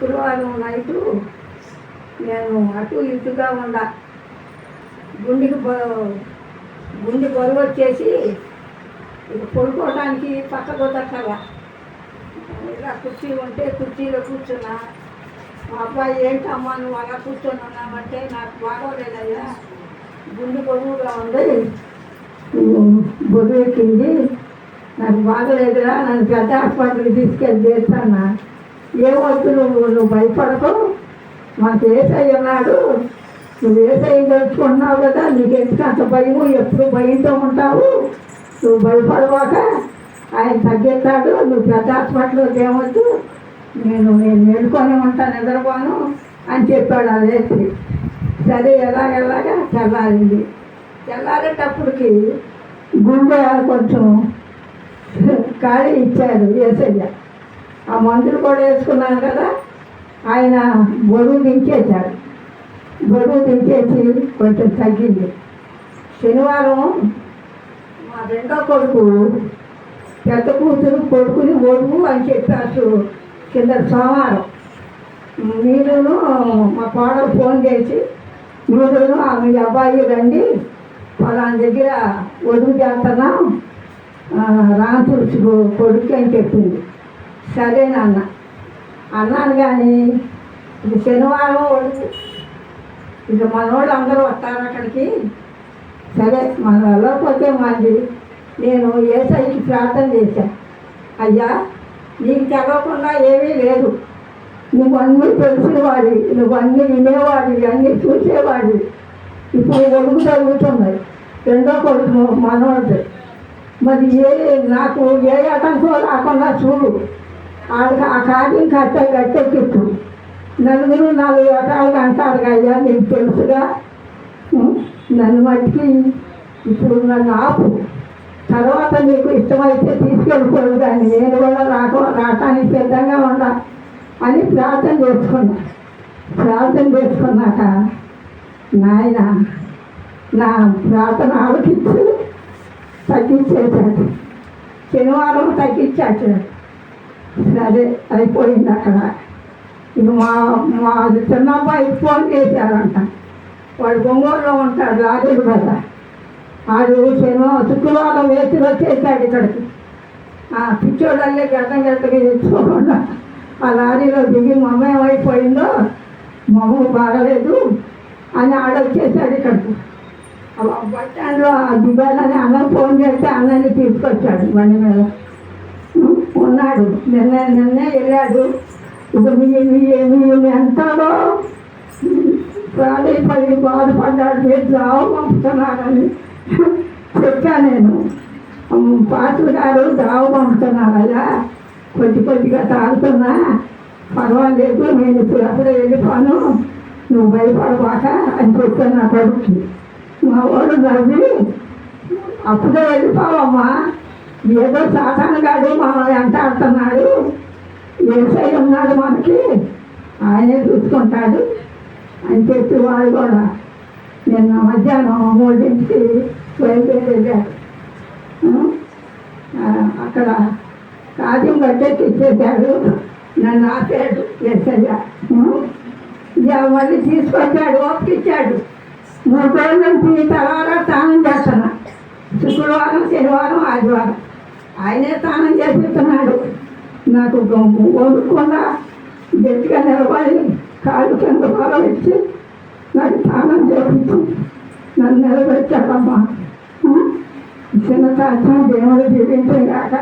శుక్రవారం నైటు నేను అటు ఇటుగా ఉండ గుండెకి బ- గుండె బరువు వచ్చేసి ఇక పడుకోవడానికి పక్కకు దక్కల ఇలా కుర్చీ ఉంటే కుర్చీలో కూర్చున్నా. మా అబ్బాయి ఏంటమ్మా నువ్వు అలా కూర్చొని ఉన్నామంటే నాకు బాగోలేదయ్యా. గుండె బరువుగా ఉంది. బరువు ఎక్కింది. నాకు బాగలేదురా నన్ను పెద్ద హాస్పిటల్కి తీసుకెళ్ళి చేస్తాను. ఏ నువ్వు నువ్వు భయపడకు. మాకు ఏసై అన్నాడు నువ్వు ఏసై తెలుసుకున్నావు కదా నీకు ఎందుకు అంత భయము? ఎప్పుడు భయంతో ఉంటావు? నువ్వు భయపడవాక ఆయన తగ్గిస్తాడు నువ్వు పెద్ద హాస్పిటల్లో ఏమొద్దు నేను నేను మేలుకొని ఉంటాను నిద్రపోను అని చెప్పాడు ఆ సరే ఎలాగ ఎలాగా? తెల్లారింది. తెల్లారేటప్పటికి గుండె కొంచెం ఖాళీ ఇచ్చాడు ఏసయ్య. ఆ మందులు కూడా వేసుకున్నాను కదా ఆయన గొడుగు దించేశాడు గొడుగు దించేసి కొంచెం తగ్గింది. శనివారం మా రెండో కొడుకు పెద్ద కూతురు కొడుకుని ఒడుగు అని చెప్పారు కింద సోమవారం. మీరును మా కోడలు ఫోన్ చేసి మీరును ఆ మీ అబ్బాయి రండి పలానా దగ్గర ఒడుగు చేస్తున్నాం రామతులసి కొడుకు అని చెప్పింది. సరే నాన్న. అన్నాను కానీ ఇది శనివారం ఒడుగు ఇక మనోళ్ళు అందరూ వస్తారు అక్కడికి. సరే మన వెళ్ళకపోతే మంది నేను ఏసైకి ప్రార్థన చేశాను అయ్యా నీకు తెలవకుండా ఏమీ లేదు. నువ్వు తెలిసినవాడి నువ్వన్నీ నువ్వు వినేవాడి అన్నీ చూసేవాడి ఇప్పుడు ఒడుగు జరుగుతున్నాయి రెండో కొడుకు మనోడు మరి ఏ నాకు ఏ ఆటంకం రాకుండా చూడు. ఆ కార్యం కట్ట కట్టెక్కిచ్చు నలుగురు నాలుగు రకాలుగా అంటారు అయ్యా నీకు తెలుసుగా? నన్ను మట్టికి ఇప్పుడు నన్ను ఆపు. తర్వాత నీకు ఇష్టమైతే తీసుకెళ్ళిపోదు కానీ నేను కూడా రాక రావటానికి సిద్ధంగా ఉండా అని ప్రార్థన చేసుకున్నా. ప్రార్థన చేసుకున్నాక నాయన నా ప్రార్థన ఆలోచించు తగ్గించేశాడు. శనివారం తగ్గించాడు. సరే అయిపోయింది అక్కడ. ఇక మా మా చిన్న అబ్బాయికి ఫోన్ చేశారంట. వాడు ఒంగోలులో ఉంటాడు రాజుడు కదా వాడు శనివా శుక్రవారం వేసి వచ్చేసాడు ఇక్కడికి. ఆ పిచ్చోడల్లే గడ్డం గడ్డకి తెచ్చుకోకుండా ఆ లారీలో దిగి మమ్మ ఏమైపోయిందో మమ్మ బాగలేదు అని ఆడొచ్చేసాడు ఇక్కడికి. ఆ బస్ స్టాండ్లో ఆ దిగాలని అన్న ఫోన్ చేస్తే అన్నని తీసుకొచ్చాడు బండి మీద. అన్నాడు నిన్న నిన్నే వెళ్ళాడు ఇక మీ మీ మీ ఎంతలో బాధపడ్డాడు మీరు జావు పంపుతున్నారని చెప్పా నేను. పాత్ర గారు జావు పంపుతున్నారయ్యా. కొద్ది కొద్దిగా తాగుతున్నా. పర్వాలేదు నేను ఇప్పుడు అప్పుడే వెళ్ళిపోను. నువ్వు భయపడబాక అని చెప్పాను నా కొడుకు మా వాడు నవ్వి అప్పుడే వెళ్ళిపోవమ్మా. ఏదో సాధారణగాడు మనం ఎంత ఆడుతున్నాడు సైడ్ ఉన్నాడు మనకి? ఆయనే చూసుకుంటాడు. అని చెప్పి వాడు కూడా నిన్న మధ్యాహ్నం మూడింటికి బయలుదేరి అక్కడ కాద్యం గడ్డే ఇచ్చేసాడు నన్ను ఆపాడు ఎస్ఐగా. మళ్ళీ తీసుకొచ్చాడు ఓపికిచ్చాడు మూడు రోజుల నుంచి తర్వాత స్నానం చేస్తున్నా. శుక్రవారం శనివారం ఆదివారం. ఆయనే స్నానం చేపిస్తున్నాడు. నాకు వండుకుండా గట్టిగా నిలబడి కాళ్ళు కింద పొలం ఇచ్చి నాకు స్నానం చేపించి నన్ను నిలబెట్టాడమ్మా. చిన్న తాత దేవుడు జీవించే కాక